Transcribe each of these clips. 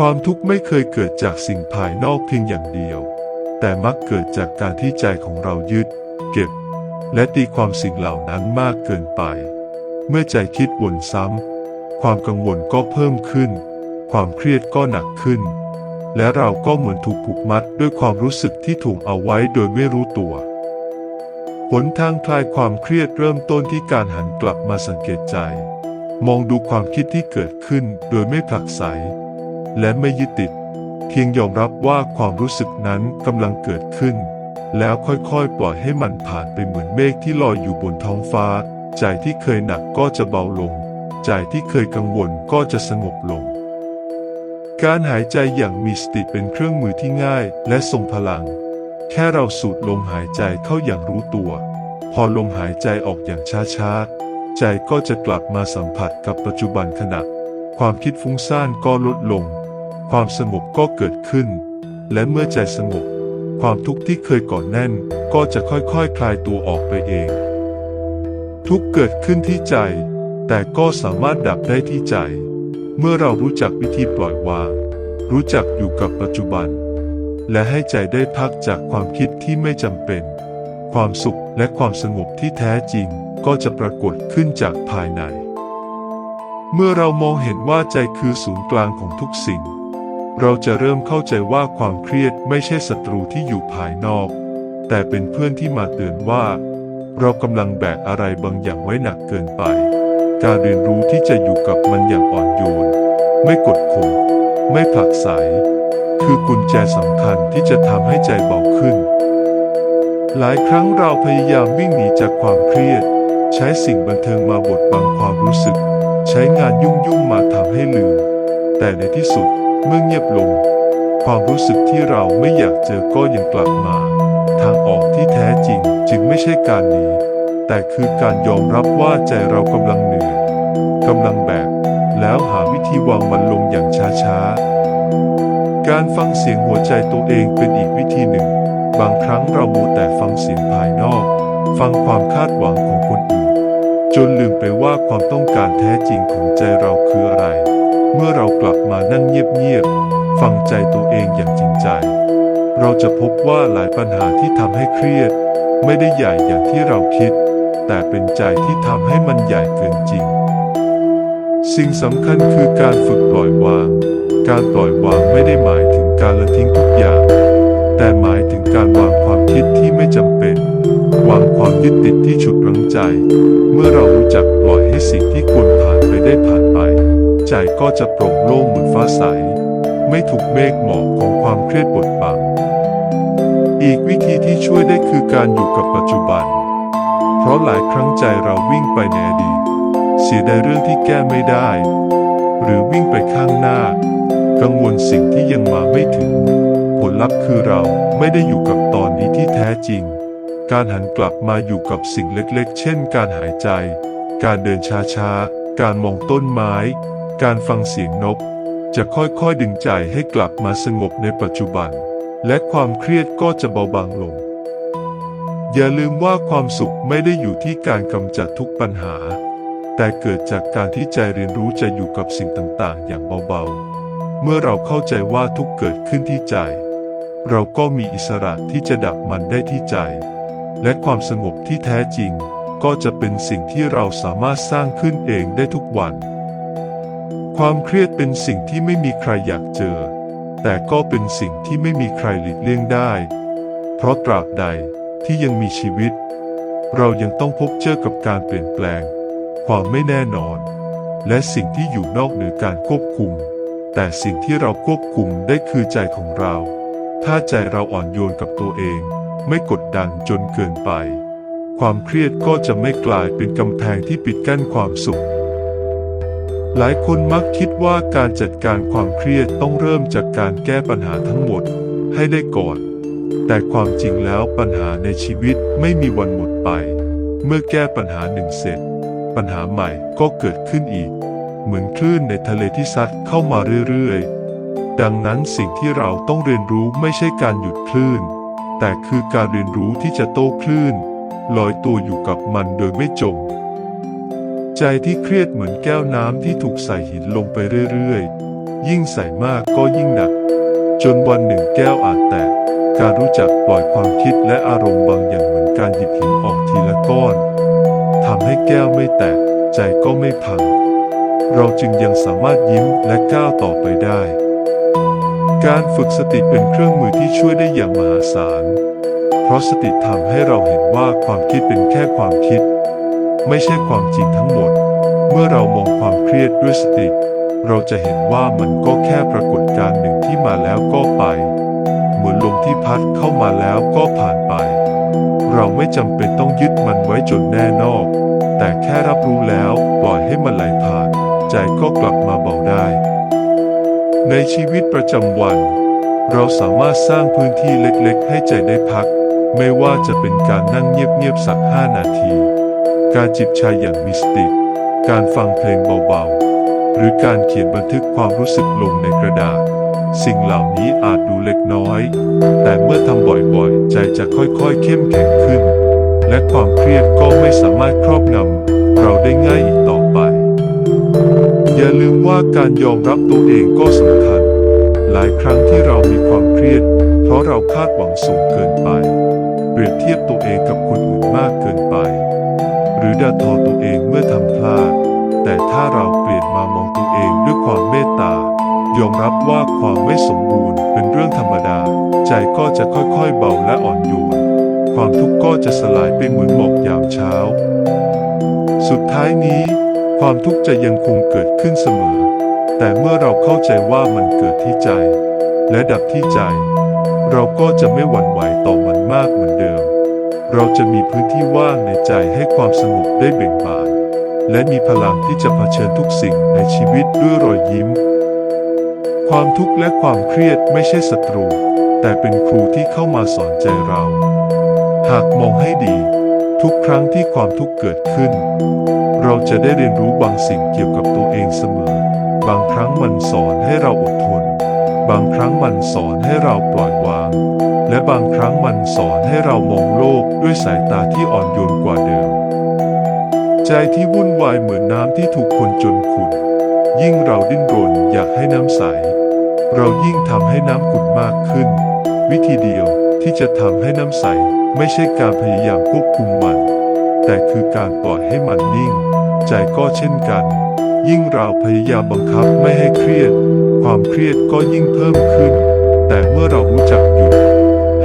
ความทุกข์ไม่เคยเกิดจากสิ่งภายนอกเพียงอย่างเดียว แต่มักเกิดจากการที่ใจของเรายึด เก็บ และตีความสิ่งเหล่านั้นมากเกินไป เมื่อใจคิดวนซ้ำความกังวลก็เพิ่มขึ้น ความเครียดก็หนักขึ้น และเราก็เหมือนถูกผูกมัดด้วยความรู้สึกที่ถูกเอาไว้โดยไม่รู้ตัวหนทางคลายความเครียดเริ่มต้นที่การหันกลับมาสังเกตใจ มองดูความคิดที่เกิดขึ้นโดยไม่ผลักไส และไม่ยึดติด เพียงยอมรับว่าความรู้สึกนั้นกำลังเกิดขึ้น แล้วค่อยๆ ปล่อยให้มันผ่านไปเหมือนเมฆที่ลอยอยู่บนท้องฟ้า ใจที่เคยหนักก็จะเบาลง ใจที่เคยกังวลก็จะสงบลง การหายใจอย่างมีสติเป็นเครื่องมือที่ง่ายและทรงพลัง แค่เราสูดลมหายใจเข้าอย่างรู้ตัว พอลมหายใจออกอย่างช้าๆใจก็จะกลับมาสัมผัสกับปัจจุบันขณะ ความคิดฟุ้งซ่านก็ลดลง ความสงบก็เกิดขึ้น และเมื่อใจสงบความทุกข์ที่เคยก่อนแน่นก็จะค่อยๆคคลายตัวออกไปเอง ทุกเกิดขึ้นที่ใจ แต่ก็สามารถดับได้ที่ใจ เมื่อเรารู้จักวิธีปล่อยวาง รู้จักอยู่กับปัจจุบัน และให้ใจได้พักจากความคิดที่ไม่จำเป็น ความสุขและความสงบที่แท้จริงก็จะปรากฏขึ้นจากภายใน เมื่อเรามองเห็นว่าใจคือศูนย์กลางของทุกสิ่ง เราจะเริ่มเข้าใจว่าความเครียดไม่ใช่ศัตรูที่อยู่ภายนอก แต่เป็นเพื่อนที่มาเตือนว่า เรากำลังแบกอะไรบางอย่างไว้หนักเกินไป การเรียนรู้ที่จะอยู่กับมันอย่างอ่อนโยน ไม่กดข่มไม่ผลักไสคือกุญแจสำคัญที่จะทำให้ใจเบาขึ้น หลายครั้งเราพยายามวิ่งหนีจากความเครียด ใช้สิ่งบันเทิงมาบดบังความรู้สึก ใช้งานยุ่งๆมาทำให้ลืม แต่ในที่สุด เมื่อเงียบลง ความรู้สึกที่เราไม่อยากเจอก็ยังกลับมา ทางออกที่แท้จริงจึงไม่ใช่การหนีแต่คือการยอมรับว่าใจเรากำลังเหนื่อยกำลังแบกแล้วหาวิธีวางมันลงอย่างช้าๆ การฟังเสียงหัวใจตัวเองเป็นอีกวิธีหนึ่ง บางครั้งเรามัวแต่ฟังเสียงภายนอก ฟังความคาดหวังของคนอื่น จนลืมไปว่าความต้องการแท้จริงของใจเราคืออะไร เมื่อเรากลับมานั่งเงียบๆ ฟังใจตัวเองอย่างจริงใจ เราจะพบว่าหลายปัญหาที่ทำให้เครียด ไม่ได้ใหญ่อย่างที่เราคิด แต่เป็นใจที่ทำให้มันใหญ่เกินจริง สิ่งสำคัญคือการฝึกปล่อยวาง การปล่อยวางไม่ได้หมายถึงการละทิ้งทุกอย่าง แต่หมายถึงการวางความคิดที่ไม่จำเป็น วางความยึดติดที่ฉุดรั้งใจ เมื่อเรารู้จักปล่อยให้สิ่งที่ควรผ่านไปได้ผ่านไป ใจก็จะโปร่งโล่งเหมือนฟ้าใส ไม่ถูกเมฆหมอกของความเครียดบดบัง อีกวิธีที่ช่วยได้คือการอยู่กับปัจจุบัน เพราะหลายครั้งใจเราวิ่งไปในอดีตเสียดายเรื่องที่แก้ไม่ได้ หรือวิ่งไปข้างหน้า กังวลสิ่งที่ยังมาไม่ถึง ผลลัพธ์คือเราไม่ได้อยู่กับตอนนี้ที่แท้จริง การหันกลับมาอยู่กับสิ่งเล็กๆ เช่น การหายใจ การเดินช้าๆ การมองต้นไม้ การฟังเสียงนก จะค่อยๆดึงใจให้กลับมาสงบในปัจจุบัน และความเครียดก็จะเบาบางลง อย่าลืมว่าความสุขไม่ได้อยู่ที่การกำจัดทุกปัญหา แต่เกิดจากการที่ใจเรียนรู้จะอยู่กับสิ่งต่างๆ อย่างเบาๆ เมื่อเราเข้าใจว่าทุกเกิดขึ้นที่ใจ เราก็มีอิสระที่จะดับมันได้ที่ใจ และความสงบที่แท้จริง ก็จะเป็นสิ่งที่เราสามารถสร้างขึ้นเองได้ทุกวัน ความเครียดเป็นสิ่งที่ไม่มีใครอยากเจอ แต่ก็เป็นสิ่งที่ไม่มีใครหลีกเลี่ยงได้ เพราะตราบใดที่ยังมีชีวิต เรายังต้องพบเจอกับการเปลี่ยนแปลง ความไม่แน่นอน และสิ่งที่อยู่นอกเหนือการควบคุม แต่สิ่งที่เราควบคุมได้คือใจของเรา ถ้าใจเราอ่อนโยนกับตัวเอง ไม่กดดันจนเกินไป ความเครียดก็จะไม่กลายเป็นกำแพงที่ปิดกั้นความสุข หลายคนมักคิดว่าการจัดการความเครียดต้องเริ่มจากการแก้ปัญหาทั้งหมดให้ได้ก่อน แต่ความจริงแล้วปัญหาในชีวิตไม่มีวันหมดไป เมื่อแก้ปัญหาหนึ่งเสร็จ ปัญหาใหม่ก็เกิดขึ้นอีก เหมือนคลื่นในทะเลที่ซัดเข้ามาเรื่อยๆ ดังนั้นสิ่งที่เราต้องเรียนรู้ไม่ใช่การหยุดคลื่น แต่คือการเรียนรู้ที่จะโต้คลื่นลอยตัวอยู่กับมันโดยไม่จม ใจที่เครียดเหมือนแก้วน้ำที่ถูกใส่หินลงไปเรื่อยๆ ยิ่งใส่มากก็ยิ่งหนัก จนวันหนึ่งแก้วอาจแตก การรู้จักปล่อยความคิดและอารมณ์บางอย่างเหมือนการหยิบหินออกทีละก้อนทำให้แก้วไม่แตก ใจก็ไม่พัง เราจึงยังสามารถยิ้มและก้าวต่อไปได้ การฝึกสติเป็นเครื่องมือที่ช่วยได้อย่างมหาศาล เพราะสติทำให้เราเห็นว่าความคิดเป็นแค่ความคิด ไม่ใช่ความจริงทั้งหมด เมื่อเรามองความเครียดด้วยสติ เราจะเห็นว่ามันก็แค่ปรากฏการณ์หนึ่งที่มาแล้วก็ไป เหมือนลมที่พัดเข้ามาแล้วก็ผ่านไป เราไม่จำเป็นต้องยึดมันไว้จนแน่นอก แต่แค่รับรู้แล้วปล่อยให้มันไหลผ่าน ใจก็กลับมาเบาได้ ในชีวิตประจำวัน เราสามารถสร้างพื้นที่เล็กๆ ให้ใจได้พัก ไม่ว่าจะเป็นการนั่งเงียบๆสักห้านาที การจิบชาอย่างมีสติก การฟังเพลงเบาๆ หรือการเขียนบันทึกความรู้สึกลงในกระดาษ สิ่งเหล่านี้อาจดูเล็กน้อย แต่เมื่อทำบ่อยๆ ใจจะค่อยๆ เข้มแข็งขึ้น และความเครียดก็ไม่สามารถครอบงำเราได้ง่ายอีกต่อไป อย่าลืมว่าการยอมรับตัวเองก็สำคัญ หลายครั้งที่เรามีความเครียด เพราะเราคาดหวังสูงเกินไป เปรียบเทียบตัวเองกับคนอื่นมากเกินไป รือด่าทอตัวเองเมื่อทำพลาด แต่ถ้าเราเปลี่ยนมามองตัวเองด้วยความเมตตายอมรับว่าความไม่สมบูรณ์เป็นเรื่องธรรมดา ใจก็จะค่อยๆเบาและอ่อนโยนความทุกข์ก็จะสลายไปเหมือนหมอกยามเช้า สุดท้ายนี้ ความทุกข์จะยังคงเกิดขึ้นเสมอ แต่เมื่อเราเข้าใจว่ามันเกิดที่ใจ และดับที่ใจ เราก็จะไม่หวั่นไหวต่อมันมากเหมือนเดิม เราจะมีพื้นที่ว่างในใจให้ความสงบได้เบ่งบาน และมีพลังที่จะเผชิญทุกสิ่งในชีวิตด้วยรอยยิ้ม ความทุกข์และความเครียดไม่ใช่ศัตรู แต่เป็นครูที่เข้ามาสอนใจเรา หากมองให้ดี ทุกครั้งที่ความทุกข์เกิดขึ้น เราจะได้เรียนรู้บางสิ่งเกี่ยวกับตัวเองเสมอ บางครั้งมันสอนให้เราอดทน บางครั้งมันสอนให้เราปล่อยวาง และบางครั้งมันสอนให้เรามองโลกด้วยสายตาที่อ่อนโยนกว่าเดิม ใจที่วุ่นวายเหมือนน้ำที่ถูกคนจนขุ่นยิ่งเราดิ้นรนอยากให้น้ำใส เรายิ่งทำให้น้ำขุ่นมากขึ้น วิธีเดียวที่จะทำให้น้ำใสไม่ใช่การพยายามควบคุมมัน แต่คือการปล่อยให้มันนิ่ง ใจก็เช่นกัน ยิ่งเราพยายามบังคับไม่ให้เครียด ความเครียดก็ยิ่งเพิ่มขึ้น แต่เมื่อเรารู้จักหยุด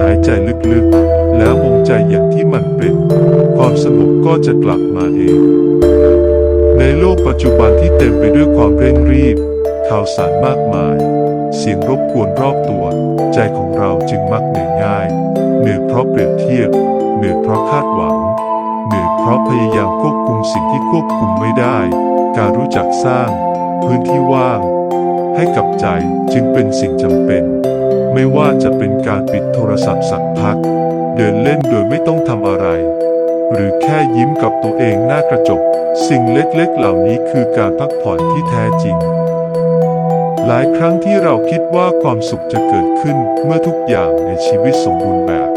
ายใจลึกๆ แล้วมองใจอย่างที่มันเป็น ความสงบก็จะกลับมาเอง ในโลกปัจจุบันที่เต็มไปด้วยความเร่งรีบ ข่าวสารมากมาย เสียงรบกวนรอบตัว ใจของเราจึงมักเหนื่อยง่าย เหนื่อยเพราะเปรียบเทียบ เหนื่อยเพราะคาดหวัง เหนื่อยเพราะพยายามควบคุมสิ่งที่ควบคุมไม่ได้ การรู้จักสร้าง พื้นที่ว่าง ให้กับใจจึงเป็นสิ่งจำเป็น ไม่ว่าจะเป็นการปิดโทรศัพท์สักพัก เดินเล่นโดยไม่ต้องทำอะไร หรือแค่ยิ้มกับตัวเองหน้ากระจก สิ่งเล็กๆเหล่านี้คือการพักผ่อนที่แท้จริง หลายครั้งที่เราคิดว่าความสุขจะเกิดขึ้นเมื่อทุกอย่างในชีวิตสมบูรณ์แบบ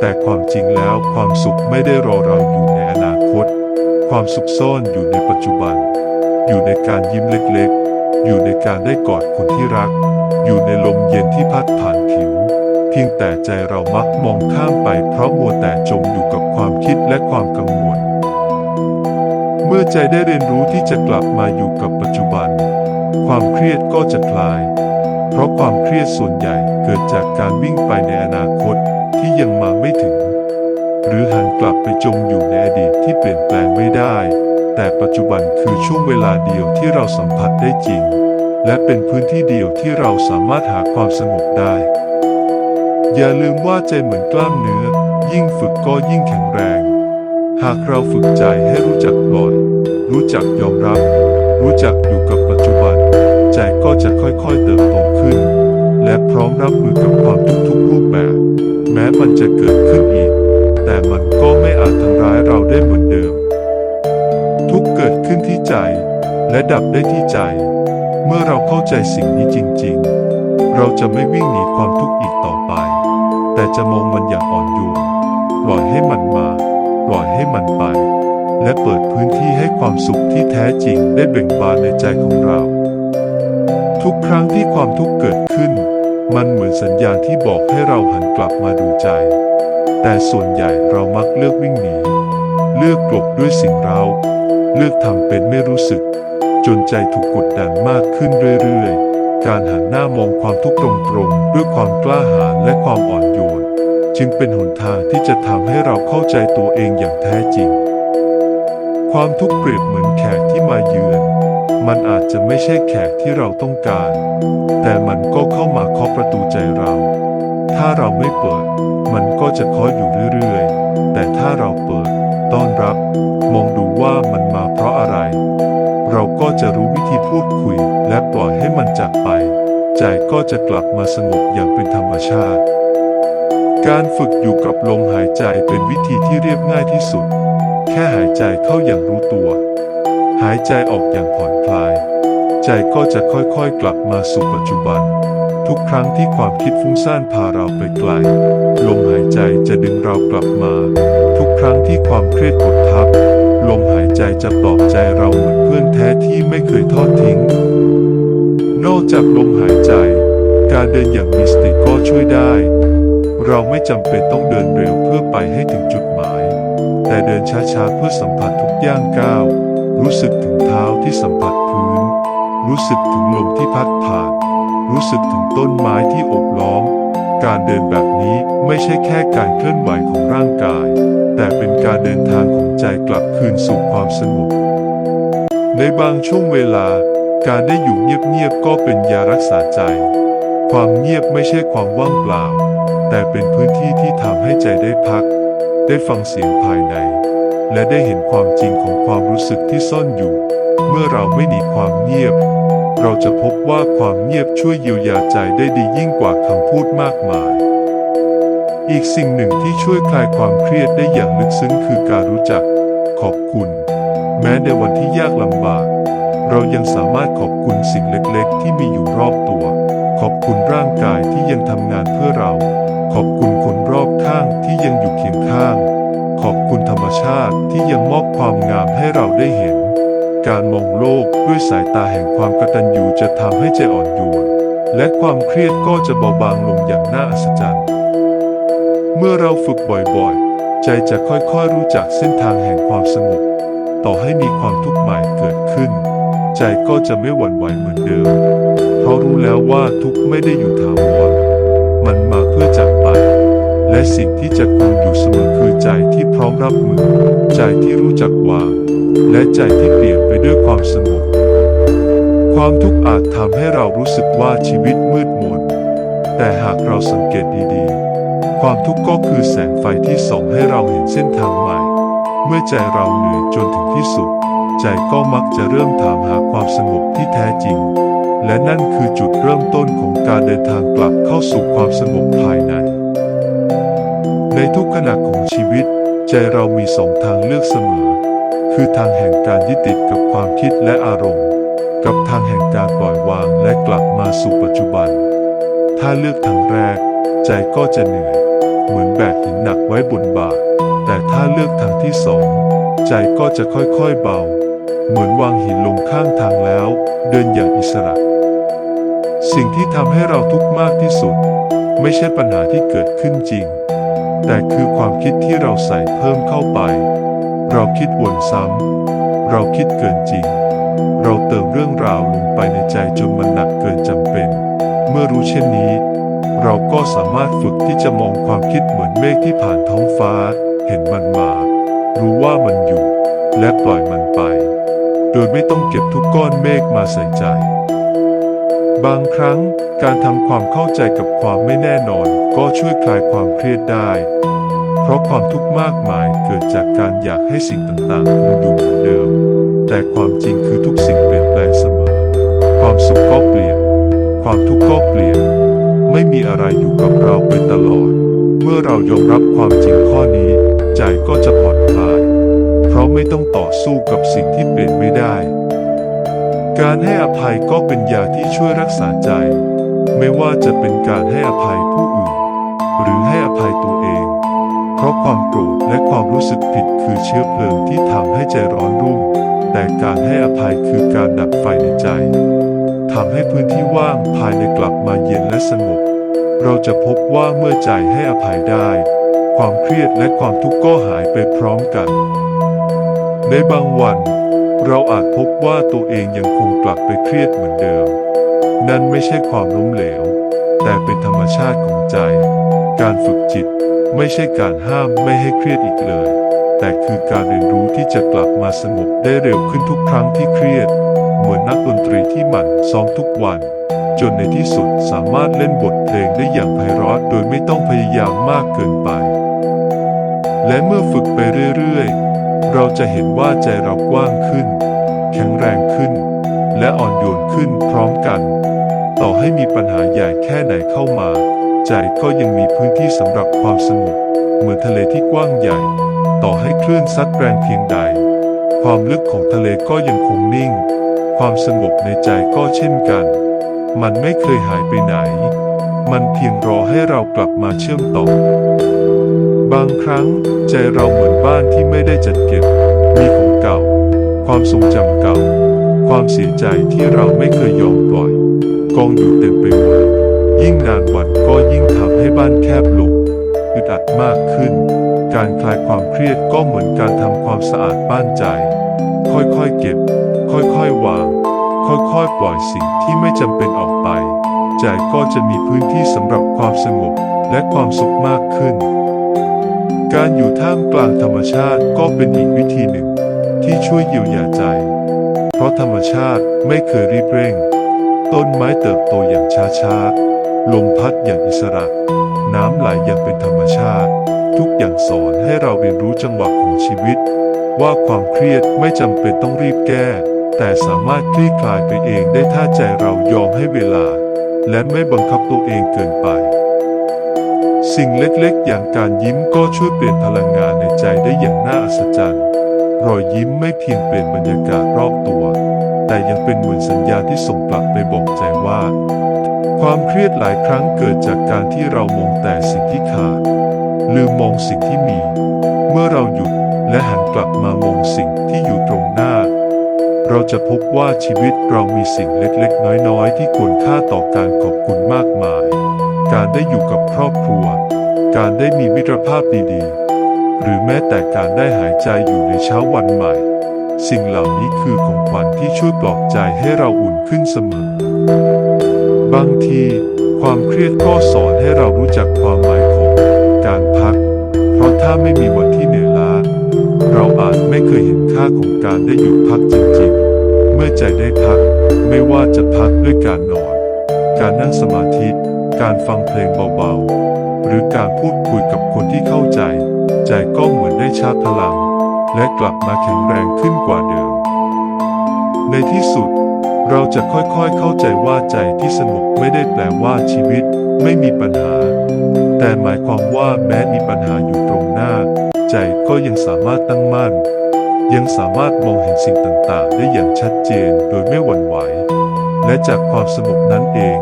แต่ความจริงแล้วความสุขไม่ได้รอเราอยู่ในอนาคต ความสุขซ่อนอยู่ในปัจจุบัน อยู่ในการยิ้มเล็กๆ อยู่ในการได้กอดคนที่รัก อยู่ในลมเย็นที่พัดผ่านผิว เพียงแต่ใจเรามักมองข้ามไปเพราะมัวแต่จมอยู่กับความคิดและความกังวล เมื่อใจได้เรียนรู้ที่จะกลับมาอยู่กับปัจจุบัน ความเครียดก็จะคลาย เพราะความเครียดส่วนใหญ่เกิดจากการวิ่งไปในอนาคตที่ยังมาไม่ถึง หรือหันกลับไปจมอยู่ในอดีตที่เปลี่ยนแปลงไม่ได้ แต่ปัจจุบันคือช่วงเวลาเดียวที่เราสัมผัสได้จริง และเป็นพื้นที่เดียวที่เราสามารถหาความสงบได้ อย่าลืมว่าใจเหมือนกล้ามเนื้อ ยิ่งฝึกก็ยิ่งแข็งแรง หากเราฝึกใจให้รู้จักปล่อย รู้จักยอมรับ รู้จักอยู่กับปัจจุบัน ใจก็จะค่อยๆเติบโตขึ้น และพร้อมรับมือกับความทุกข์ทุกรูปแบบ แม้มันจะเกิดขึ้นอีก แต่มันก็ไม่อาจทำร้ายเราได้เหมือนเดิม ทุกเกิดขึ้นที่ใจ และดับได้ที่ใจ เมื่อเราเข้าใจสิ่งนี้จริงๆ เราจะไม่วิ่งหนีความทุกข์อีกต่อไป แต่จะมองมันอย่างอ่อนโยนปล่อยให้มันมา ปล่อยให้มันไป และเปิดพื้นที่ให้ความสุขที่แท้จริงได้เบ่งบานในใจของเรา ทุกครั้งที่ความทุกข์เกิดขึ้น มันเหมือนสัญญาณที่บอกให้เราหันกลับมาดูใจ แต่ส่วนใหญ่เรามักเลือกวิ่งหนี เลือกกลบด้วยสิ่งเรา เลือกทำเป็นไม่รู้สึก จนใจถูกกดดันมากขึ้นเรื่อยๆ การหันหน้ามองความทุกข์ตรงๆ ด้วยความกล้าหาญและความอ่อนโยน จึงเป็นหนทางที่จะทำให้เราเข้าใจตัวเองอย่างแท้จริง ความทุกข์เปรียบเหมือนแขกที่มาเยือน มันอาจจะไม่ใช่แขกที่เราต้องการ แต่มันก็เข้ามาเคาะประตูใจเรา ถ้าเราไม่เปิด มันก็จะเคาะอยู่เรื่อยๆ แต่ถ้าเราเปิด ต้อนรับ มองดูว่ามัน ก็จะรู้วิธีพูดคุย และปล่อยให้มันจากไป ใจก็จะกลับมาสงบอย่างเป็นธรรมชาติ การฝึกอยู่กับลมหายใจเป็นวิธีที่เรียบง่ายที่สุด แค่หายใจเข้าอย่างรู้ตัว หายใจออกอย่างผ่อนคลาย ใจก็จะค่อยๆกลับมาสู่ปัจจุบัน ทุกครั้งที่ความคิดฟุ้งซ่านพาเราไปไกล ลมหายใจจะดึงเรากลับมา ทุกครั้งที่ความเครียดกดทับ ใจจะปลอบใจเราเหมือนเพื่อนแท้ที่ไม่เคยทอดทิ้ง นอกจากลมหายใจ การเดินอย่างมีสติก็ช่วยได้ เราไม่จำเป็นต้องเดินเร็วเพื่อไปให้ถึงจุดหมาย แต่เดินช้าๆเพื่อสัมผัสทุกย่างก้าว รู้สึกถึงเท้าที่สัมผัสพื้น รู้สึกถึงลมที่พัดผ่าน รู้สึกถึงต้นไม้ที่โอบล้อม การเดินแบบนี้ไม่ใช่แค่การเคลื่อนไหวของร่างกาย แต่เป็นการเดินทางของใจกลับคืนสู่ความสงบในบางช่วงเวลา การได้อยู่เงียบๆก็เป็นยารักษาใจ ความเงียบไม่ใช่ความว่างเปล่า แต่เป็นพื้นที่ที่ทำให้ใจได้พัก ได้ฟังเสียงภายใน และได้เห็นความจริงของความรู้สึกที่ซ่อนอยู่ เมื่อเราไม่หนีความเงียบ เราจะพบว่าความเงียบช่วยเยียวยาใจได้ดียิ่งกว่าคำพูดมากมาย อีกสิ่งหนึ่งที่ช่วยคลายความเครียดได้อย่างลึกซึ้งคือการรู้จัก ขอบคุณ แม้ในวันที่ยากลำบาก เรายังสามารถขอบคุณสิ่งเล็กๆ ที่มีอยู่รอบตัว ขอบคุณร่างกายที่ยังทำงานเพื่อเรา ขอบคุณคนรอบข้างที่ยังอยู่เคียงข้าง ขอบคุณธรรมชาติที่ยังมอบความงามให้เราได้เห็น การมองโลกด้วยสายตาแห่งความกตัญญูจะทำให้ใจอ่อนโยนและความเครียดก็จะเบาบางลงอย่างน่าอัศจรรย์ เมื่อเราฝึกบ่อยๆ ใจจะค่อยๆรู้จักเส้นทางแห่งความสงบ ต่อให้มีความทุกข์ใหม่เกิดขึ้น ใจก็จะไม่หวั่นไหวเหมือนเดิม เพราะรู้แล้วว่าทุกข์ไม่ได้อยู่ถาวร มันมาเพื่อจากไป และสิ่งที่จะคงอยู่เสมอคือใจที่พร้อมรับมือ ใจที่รู้จักวาง และใจที่เปลี่ยนไปด้วยความสงบความทุกข์อาจทำให้เรารู้สึกว่าชีวิตมืดมน แต่หากเราสังเกตดีๆ ความทุกข์ก็คือแสงไฟที่ส่องให้เราเห็นเส้นทางใหม่ เมื่อใจเราเหนื่อยจนถึงที่สุด ใจก็มักจะเริ่มถามหาความสงบที่แท้จริง และนั่นคือจุดเริ่มต้นของการเดินทางกลับเข้าสู่ความสงบภายใน ในทุกขณะของชีวิต ใจเรามีสองทางเลือกเสมอ คือทางแห่งการยึดติดกับความคิดและอารมณ์ กับทางแห่งการปล่อยวางและกลับมาสู่ปัจจุบัน ถ้าเลือกทางแรก ใจก็จะเหนื่อย เหมือนแบกหินหนักไว้บนบ่าแต่ถ้าเลือกทางที่สองใจก็จะค่อยๆเบา เหมือนวางหินลงข้างทางแล้ว เดินอย่างอิสระ สิ่งที่ทำให้เราทุกข์มากที่สุด ไม่ใช่ปัญหาที่เกิดขึ้นจริง แต่คือความคิดที่เราใส่เพิ่มเข้าไป เราคิดวนซ้ำ เราคิดเกินจริง เราเติมเรื่องราวลงไปในใจจนมันหนักเกินจำเป็น เมื่อรู้เช่นนี้ เราก็สามารถฝึกที่จะมองความคิดเหมือนเมฆที่ผ่านท้องฟ้า เห็นมันมา รู้ว่ามันอยู่ และปล่อยมันไป โดยไม่ต้องเก็บทุกก้อนเมฆมาใส่ใจ บางครั้งการทำความเข้าใจกับความไม่แน่นอนก็ช่วยคลายความเครียดได้ เพราะความทุกข์มากมายเกิดจากการอยากให้สิ่งต่างๆคงอยู่เหมือนเดิม แต่ความจริงคือทุกสิ่งเปลี่ยนแปลงเสมอ ความสุขก็เปลี่ยน ความทุกข์ก็เปลี่ยน ไม่มีอะไรอยู่กับเราไปตลอด เมื่อเรายอมรับความจริงข้อนี้ ใจก็จะผ่อนคลาย เพราะไม่ต้องต่อสู้กับสิ่งที่เปลี่ยนไม่ได้ การให้อภัยก็เป็นยาที่ช่วยรักษาใจ ไม่ว่าจะเป็นการให้อภัยผู้อื่น หรือให้อภัยตัวเอง ราะความโกรธและความรู้สึกผิดคือเชื้อเพลิงที่ทำให้ใจร้อนรุ่ม แต่การให้อภัยคือการดับไฟในใจททำให้พื้นที่ว่างภายในกลับมาเย็นและสงบ เราจะพบว่าเมื่อใจให้อภัยได้ ความเครียดและความทุกข์ก็หายไปพร้อมกัน ในบางวัน เราอาจพบว่าตัวเองยังคงกลับไปเครียดเหมือนเดิม นั่นไม่ใช่ความล้มเหลว แต่เป็นธรรมชาติของใจ การฝึกจิต ไม่ใช่การห้ามไม่ให้เครียดอีกเลย แต่คือการเรียนรู้ที่จะกลับมาสงบได้เร็วขึ้นทุกครั้งที่เครียด เหมือนนักดนตรีที่หมั่นซ้อมทุกวัน จนในที่สุดสามารถเล่นบทเพลงได้อย่างไพเราะโดยไม่ต้องพยายามมากเกินไป และเมื่อฝึกไปเรื่อยๆ เราจะเห็นว่าใจเรากว้างขึ้น แข็งแรงขึ้น และอ่อนโยนขึ้นพร้อมกัน ต่อให้มีปัญหาใหญ่แค่ไหนเข้ามา ใจก็ยังมีพื้นที่สำหรับความสงบเหมือนทะเลที่กว้างใหญ่ ต่อให้คลื่นซัดแรงเพียงใด ความลึกของทะเลก็ยังคงนิ่ง ความสงบในใจก็เช่นกัน มันไม่เคยหายไปไหน มันเพียงรอให้เรากลับมาเชื่อมต่อ บางครั้งใจเราเหมือนบ้านที่ไม่ได้จัดเก็บ มีของเก่า ความทรงจำเก่า ความเสียใจที่เราไม่เคยยอมปล่อย กองอยู่เต็มไปหมด ยิ่งนานวันก็ยิ่งทำให้บ้านแคบลงอึดอัดมากขึ้น การคลายความเครียดก็เหมือนการทำความสะอาดบ้านใจ ค่อยๆเก็บ ค่อยๆวาง ค่อยๆปล่อยสิ่งที่ไม่จำเป็นออกไป ใจก็จะมีพื้นที่สำหรับความสงบและความสุขมากขึ้น การอยู่ท่ามกลางธรรมชาติก็เป็นอีกวิธีหนึ่ง ที่ช่วยเยียวยาใจ เพราะธรรมชาติไม่เคยรีบเร่ง ต้นไม้เติบโตอย่างช้าๆ ลมพัดอย่างอิสระ น้ำไหลอย่างเป็นธรรมชาติ ทุกอย่างสอนให้เราเรียนรู้จังหวะของชีวิต ว่าความเครียดไม่จำเป็นต้องรีบแก้ แต่สามารถคลี่คลายไปเองได้ถ้าใจเรายอมให้เวลา และไม่บังคับตัวเองเกินไป สิ่งเล็กๆ อย่างการยิ้มก็ช่วยเปลี่ยนพลังงานในใจได้อย่างน่าอัศจรรย์ รอยยิ้มไม่เพียงเปลี่ยนบรรยากาศรอบตัว แต่ยังเป็นเหมือนสัญญาณที่ส่งกลับไปบอกใจว่า ความเครียดหลายครั้งเกิดจากการที่เรามองแต่สิ่งที่ขาด ลืมมองสิ่งที่มี เมื่อเราหยุดและหันกลับมามองสิ่งที่อยู่ตรงหน้า เราจะพบว่าชีวิตเรามีสิ่งเล็กๆ น้อยๆ ที่ควรค่าต่อการขอบคุณมากมาย การได้อยู่กับครอบครัว การได้มีมิตรภาพดีๆ หรือแม้แต่การได้หายใจอยู่ในเช้าวันใหม่ สิ่งเหล่านี้คือของขวัญที่ช่วยปลอบใจให้เราอุ่นขึ้นเสมอ บางที ความเครียดก็สอนให้เรารู้จักความหมายของการพัก เพราะถ้าไม่มีวันที่เหนื่อยล้า เราอาจไม่เคยเห็นค่าของการได้หยุดพักจริงๆ เมื่อใจได้พัก ไม่ว่าจะพักด้วยการนอน การนั่งสมาธิ การฟังเพลงเบาๆ หรือการพูดคุยกับคนที่เข้าใจ ใจก็เหมือนได้ชาร์จพลัง และกลับมาแข็งแรงขึ้นกว่าเดิม ในที่สุด เราจะค่อยๆเข้าใจว่าใจที่สงบไม่ได้แปลว่าชีวิตไม่มีปัญหา แต่หมายความว่าแม้มีปัญหาอยู่ตรงหน้า ใจก็ยังสามารถตั้งมั่น ยังสามารถมองเห็นสิ่งต่างๆ ได้อย่างชัดเจนโดยไม่หวั่นไหว และจากความสงบนั้นเอง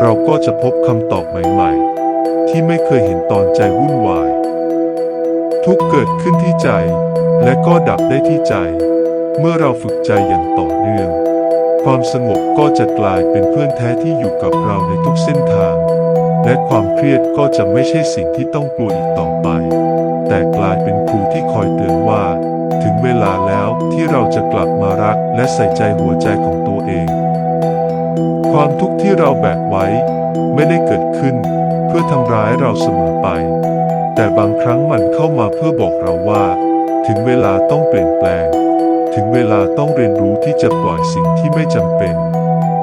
เราก็จะพบคำตอบใหม่ๆ ที่ไม่เคยเห็นตอนใจวุ่นวาย ทุกเกิดขึ้นที่ใจ และก็ดับได้ที่ใจ เมื่อเราฝึกใจอย่างต่อเนื่อง ความสงบก็จะกลายเป็นเพื่อนแท้ที่อยู่กับเราในทุกเส้นทาง และความเครียดก็จะไม่ใช่สิ่งที่ต้องกลัวอีกต่อไป แต่กลายเป็นครูที่คอยเตือนว่า ถึงเวลาแล้วที่เราจะกลับมารักและใส่ใจหัวใจของตัวเอง ความทุกข์ที่เราแบกไว้ ไม่ได้เกิดขึ้น เพื่อทำร้ายเราเสมอไป แต่บางครั้งมันเข้ามาเพื่อบอกเราว่า ถึงเวลาต้องเปลี่ยนแปลง ถึงเวลาต้องเรียนรู้ที่จะปล่อยสิ่งที่ไม่จำเป็น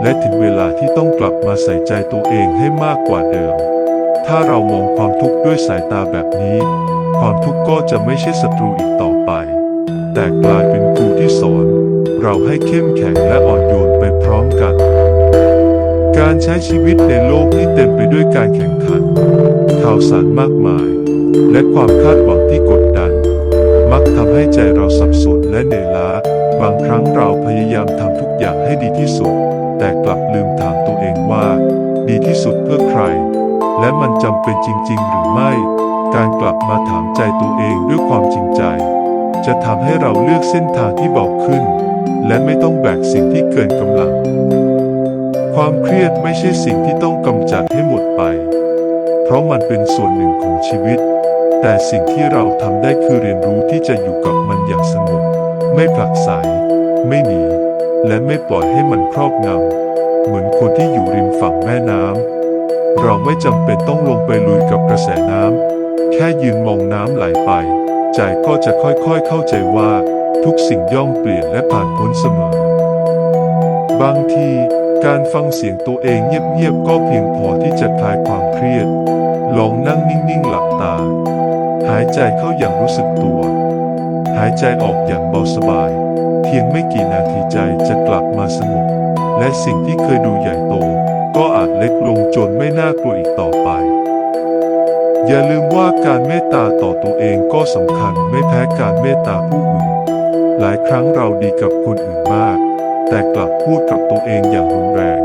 และถึงเวลาที่ต้องกลับมาใส่ใจตัวเองให้มากกว่าเดิม ถ้าเรามองความทุกข์ด้วยสายตาแบบนี้ ความทุกข์ก็จะไม่ใช่ศัตรูอีกต่อไป แต่กลายเป็นครูที่สอน เราให้เข้มแข็งและอ่อนโยนไปพร้อมกัน การใช้ชีวิตในโลกที่เต็มไปด้วยการแข่งขันข่าวสารมากมาย และความคาดหวังที่กดดัน มักทำให้ใจเราสับสนและเหนื่อยล้า บางครั้งเราพยายามทำทุกอย่างให้ดีที่สุด แต่กลับลืมถามตัวเองว่า ดีที่สุดเพื่อใคร และมันจำเป็นจริง ๆ หรือไม่ การกลับมาถามใจตัวเองด้วยความจริงใจ จะทำให้เราเลือกเส้นทางที่เบาขึ้น และไม่ต้องแบกสิ่งที่เกินกำลัง ความเครียดไม่ใช่สิ่งที่ต้องกำจัดให้หมดไป เพราะมันเป็นส่วนหนึ่งของชีวิต แต่สิ่งที่เราทำได้คือเรียนรู้ที่จะอยู่กับมันอย่างสงบ ไม่ผลักไสไม่หนี และไม่ปล่อยให้มันครอบงำ เหมือนคนที่อยู่ริมฝั่งแม่น้ำ เราไม่จำเป็นต้องลงไปลุยกับกระแสน้ำ แค่ยืนมองน้ำไหลไป ใจก็จะค่อยๆเข้าใจว่า ทุกสิ่งย่อมเปลี่ยนและผ่านพ้นเสมอ บางทีการฟังเสียงตัวเองเงียบๆก็เพียงพอที่จะคลายความเครียด ลองนั่งนิ่งๆหลับตา หายใจเข้าอย่างรู้สึกตัว หายใจออกอย่างเบาสบาย เพียงไม่กี่นาทีใจจะกลับมาสงบและสิ่งที่เคยดูใหญ่โต ก็อาจเล็กลงจนไม่น่ากลัวอีกต่อไป อย่าลืมว่าการเมตตาต่อตัวเองก็สำคัญไม่แพ้การเมตตาผู้อื่น หลายครั้งเราดีกับคนอื่นมาก แต่กลับพูดกับตัวเองอย่างรุนแรง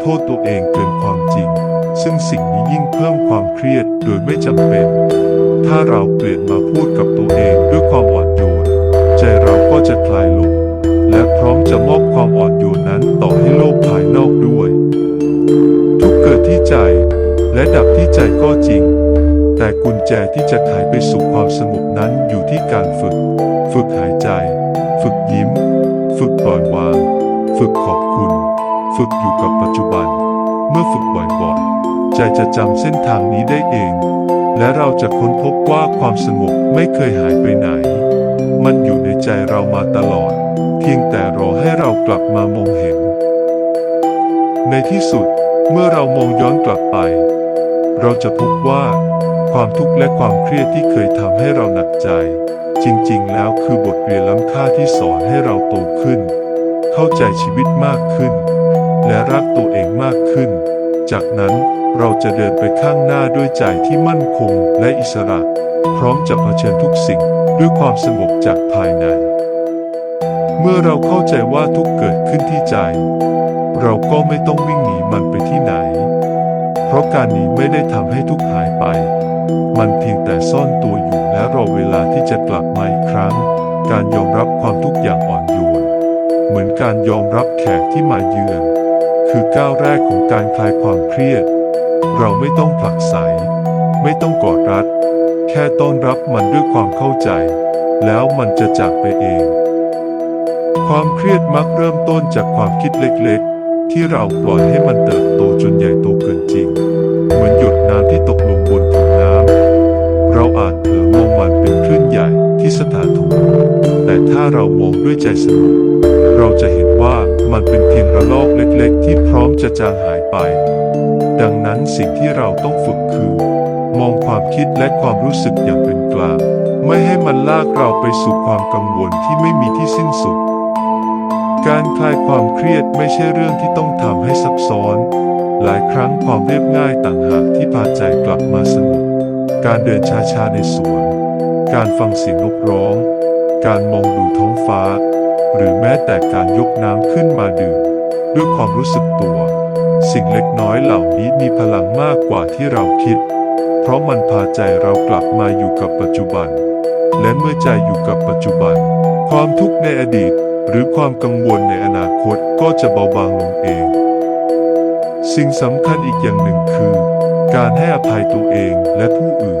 โทษตัวเองเกินความจริง ซึ่งสิ่งนี้ยิ่งเพิ่มความเครียดโดยไม่จำเป็น ถ้าเราเปลี่ยนมาพูดกับตัวเองด้วยความอ่อนโยน ใจเราก็จะคลายลง และพร้อมจะมอบความอ่อนโยนนั้นต่อให้โลกภายนอกด้วย ทุกเกิดที่ใจ และดับที่ใจก็จริง แต่กุญแจที่จะไขไปสู่ความสงบนั้นอยู่ที่การฝึก ฝึกหายใจ ฝึกยิ้ม ฝึกปล่อยวาง ฝึกขอบคุณ ฝึกอยู่กับปัจจุบัน เมื่อฝึกบ่อยๆใจจะจำเส้นทางนี้ได้เอง และเราจะค้นพบว่าความสงบไม่เคยหายไปไหน มันอยู่ในใจเรามาตลอด เพียงแต่รอให้เรากลับมามองเห็น ในที่สุดเมื่อเรามองย้อนกลับไป เราจะพบว่าความทุกข์และความเครียดที่เคยทำให้เราหนักใจ จริงๆ แล้วคือบทเรียนล้ำค่าที่สอนให้เราโตขึ้น เข้าใจชีวิตมากขึ้น และรักตัวเองมากขึ้น จากนั้นเราจะเดินไปข้างหน้าด้วยใจที่มั่นคงและอิสระ พร้อมจะเผชิญทุกสิ่งด้วยความสงบจากภายใน เมื่อเราเข้าใจว่าทุกเกิดขึ้นที่ใจ เราก็ไม่ต้องวิ่งหนีมันไปที่ไหน เพราะการหนีไม่ได้ทำให้ทุกหายไป มันเพียงแต่ซ่อนตัวอยู่และรอเวลาที่จะกลับมาอีกครั้ง การยอมรับความทุกข์อย่างอ่อนโยนเหมือนการยอมรับแขกที่มาเยือน คือก้าวแรกของการคลายความเครียด เราไม่ต้องผลักไส ไม่ต้องกอดรัด แค่ต้อนรับมันด้วยความเข้าใจ แล้วมันจะจากไปเอง ความเครียดมักเริ่มต้นจากความคิดเล็กๆ ที่เราปล่อยให้มันเติบโตจนใหญ่โตเกินจริง เหมือนหยดน้ำที่ตกลงบนผิวน้ำ เราอาจเผลอมองมันเป็นคลื่นใหญ่ที่สถานถูแต่ถ้าเรามองด้วยใจสงบ เราจะเห็นว่ามันเป็นเพียงระลอกเล็กๆ ที่พร้อมจะจางหายไป ดังนั้นสิ่งที่เราต้องฝึกคือ มองความคิดและความรู้สึกอย่างเป็นกลางไม่ให้มันลากเราไปสู่ความกังวลที่ไม่มีที่สิ้นสุด การคลายความเครียดไม่ใช่เรื่องที่ต้องทำให้ซับซ้อน หลายครั้งความเรียบง่ายต่างหากที่พาใจกลับมาสงบการเดินช้าๆในสวน การฟังเสียงนกร้อง การมองดูท้องฟ้า หรือแม้แต่การยกน้ำขึ้นมาดื่ม ด้วยความรู้สึกตัว สิ่งเล็กน้อยเหล่านี้มีพลังมากกว่าที่เราคิด เพราะมันพาใจเรากลับมาอยู่กับปัจจุบัน และเมื่อใจอยู่กับปัจจุบัน ความทุกข์ในอดีต หรือความกังวลในอนาคตก็จะเบาบางลงเอง สิ่งสำคัญอีกอย่างหนึ่งคือ การให้อภัยตัวเองและผู้อื่น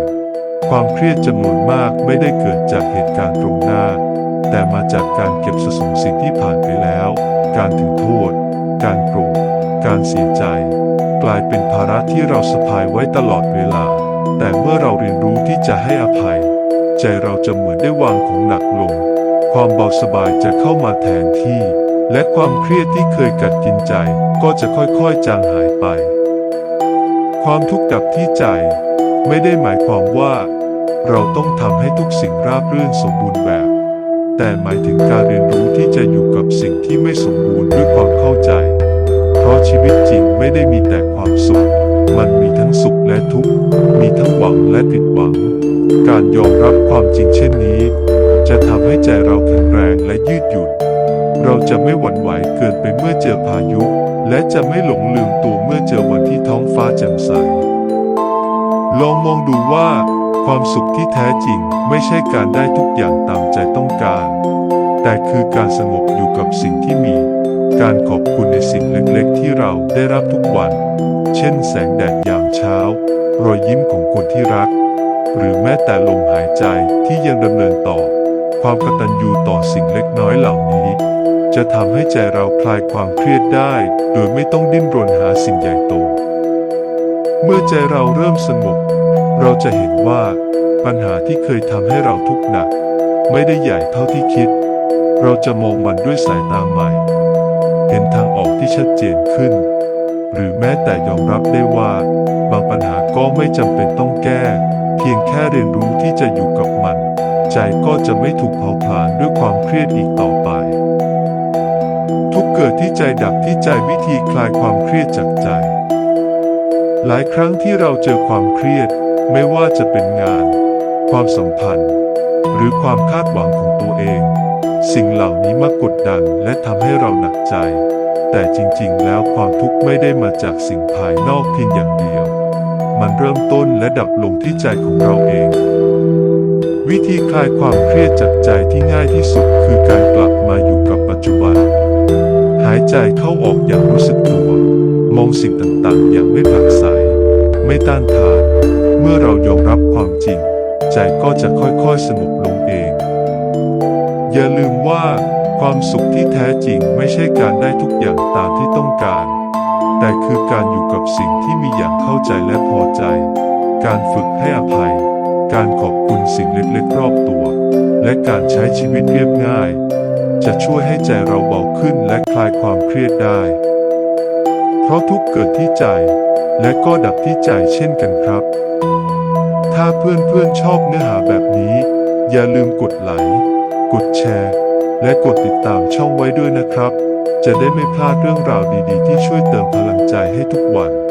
ความเครียดจำนวนมากไม่ได้เกิดจากเหตุการณ์ตรงหน้า แต่มาจากการเก็บสะสมสิ่งที่ผ่านไปแล้ว การถือโทษ การโกรธ การเสียใจ กลายเป็นภาระที่เราสะพายไว้ตลอดเวลา แต่เมื่อเราเรียนรู้ที่จะให้อภัย ใจเราจะเหมือนได้วางของหนักลง ความเบาสบายจะเข้ามาแทนที่ และความเครียดที่เคยกัดกินใจ ก็จะค่อยๆจางหายไป ความทุกข์ดับที่ใจ ไม่ได้หมายความว่า เราต้องทำให้ทุกสิ่งราบรื่นสมบูรณ์แบบ แต่หมายถึงการเรียนรู้ที่จะอยู่กับสิ่งที่ไม่สมบูรณ์ด้วยความเข้าใจ เพราะชีวิตจริงไม่ได้มีแต่ความสุข มันมีทั้งสุขและทุกข์ มีทั้งหวังและผิดหวัง การยอมรับความจริงเช่นนี้ จะทำให้ใจเราแข็งแรงและยืดหยุ่น เราจะไม่หวั่นไหวเกินไปเมื่อเจอพายุ และจะไม่หลงลืมตัวเมื่อเจอวันที่ท้องฟ้าแจ่มใส ลองมองดูว่า ความสุขที่แท้จริงไม่ใช่การได้ทุกอย่างตามใจต้องการ แต่คือการสงบอยู่กับสิ่งที่มี การขอบคุณในสิ่งเล็กๆ ที่เราได้รับทุกวัน เช่นแสงแดดยามเช้า รอยยิ้มของคนที่รัก หรือแม้แต่ลมหายใจที่ยังดำเนินต่อ ความกตัญญูต่อสิ่งเล็กน้อยเหล่านี้ จะทำให้ใจเราคลายความเครียดได้ โดยไม่ต้องดิ้นรนหาสิ่งใหญ่โต เมื่อใจเราเริ่มสงบ เราจะเห็นว่าปัญหาที่เคยทำให้เราทุกข์หนัก ไม่ได้ใหญ่เท่าที่คิด เราจะมองมันด้วยสายตาใหม่ เห็นทางออกที่ชัดเจนขึ้น หรือแม้แต่ยอมรับได้ว่า บางปัญหาก็ไม่จำเป็นต้องแก้ เพียงแค่เรียนรู้ที่จะอยู่กับมัน ใจก็จะไม่ถูกเผาผลาญด้วยความเครียดอีกต่อไป ทุกเกิดที่ใจดับที่ใจวิธีคลายความเครียดจากใจ หลายครั้งที่เราเจอความเครียด ไม่ว่าจะเป็นงาน ความสัมพันธ์ หรือความคาดหวังของตัวเอง สิ่งเหล่านี้มากดดันและทำให้เราหนักใจ แต่จริงๆ แล้วความทุกข์ไม่ได้มาจากสิ่งภายนอกเพียงอย่างเดียว มันเริ่มต้นและดับลงที่ใจของเราเอง วิธีคลายความเครียดจากใจที่ง่ายที่สุดคือการกลับมาอยู่กับปัจจุบัน หายใจเข้าออกอย่างรู้สึกตัว มองสิ่งต่างๆ อย่างไม่ผลักไสไม่ต้านทาน เมื่อเรายอมรับความจริง ใจก็จะค่อยๆสงบลงเอง อย่าลืมว่า ความสุขที่แท้จริงไม่ใช่การได้ทุกอย่างตามที่ต้องการ แต่คือการอยู่กับสิ่งที่มีอย่างเข้าใจและพอใจ การฝึกให้อภัย การขอบคุณสิ่งเล็กๆรอบตัว และการใช้ชีวิตเรียบง่าย จะช่วยให้ใจเราเบาขึ้นและคลายความเครียดได้ เพราะทุกเกิดที่ใจและก็ดับที่ใจเช่นกันครับ ถ้าเพื่อนๆชอบเนื้อหาแบบนี้ อย่าลืมกดไลค์ กดแชร์ และกดติดตามช่องไว้ด้วยนะครับ จะได้ไม่พลาดเรื่องราวดีๆ ที่ช่วยเติมพลังใจให้ทุกวัน